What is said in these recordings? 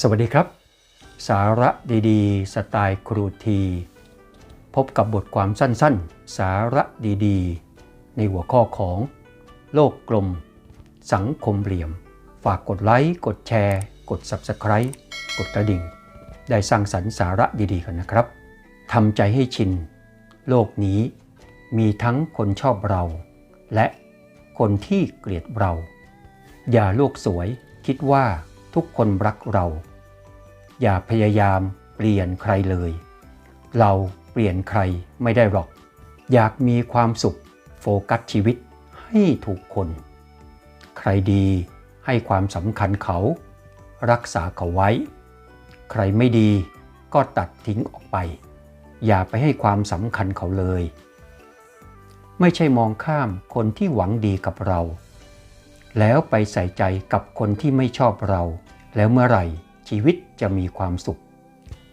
สวัสดีครับ สาระดีๆ สไตล์ครูที พบกับบทความสั้นๆ สาระดีๆ ในหัวข้อของ โลกกลม สังคมเหลี่ยม ฝากกดไลค์กดแชร์ กด Subscribe กดกระดิ่ง ได้สร้างสรรค์สาระดีๆ กันนะครับทำใจให้ชิน โลกนี้มีทั้งคนชอบเรา และคนที่เกลียดเรา อย่าโลกสวยคิดว่า ทุกคนรักเรา อย่าพยายามเปลี่ยนใครเลย เราเปลี่ยนใครไม่ได้หรอก อยากมีความสุข โฟกัสชีวิตให้ถูกคน ใครดีให้ความสำคัญเขา รักษาเขาไว้ ใครไม่ดีก็ตัดทิ้งออกไป อย่าไปให้ความสำคัญเขาเลย ไม่ใช่มองข้ามคนที่หวังดีกับเรา แล้วไปใส่ใจกับคนที่ไม่ชอบเรา แล้วเมื่อไหร่ชีวิตจะมีความสุข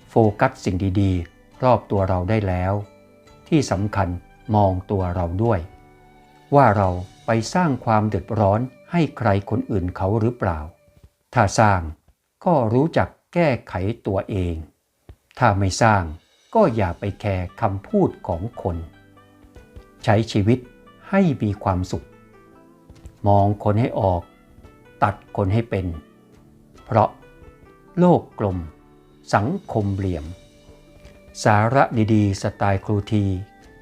โฟกัสสิ่งดีๆ รอบตัวเราได้แล้ว ที่สำคัญมองตัวเราด้วย ว่าเราไปสร้างความเดือดร้อนให้ใครคนอื่นเขาหรือเปล่า ถ้าสร้างก็รู้จักแก้ไขตัวเอง ถ้าไม่สร้างก็อย่าไปแคร์คำพูดของคน ใช้ชีวิตให้มีความสุข มองคนให้ออก ตัดคนให้เป็น เพราะโลกกลม สังคมเหลี่ยม สาระดีๆ สไตล์ครูที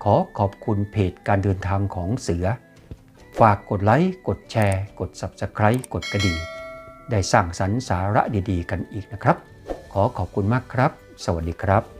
ขอขอบคุณเพจการเดินทางของเสือ ฝากกดไลค์ กดแชร์ กด Subscribe กดกระดิ่ง ได้สร้างสรรค์สาระดีๆ กันอีกนะครับ ขอขอบคุณมากครับ สวัสดีครับ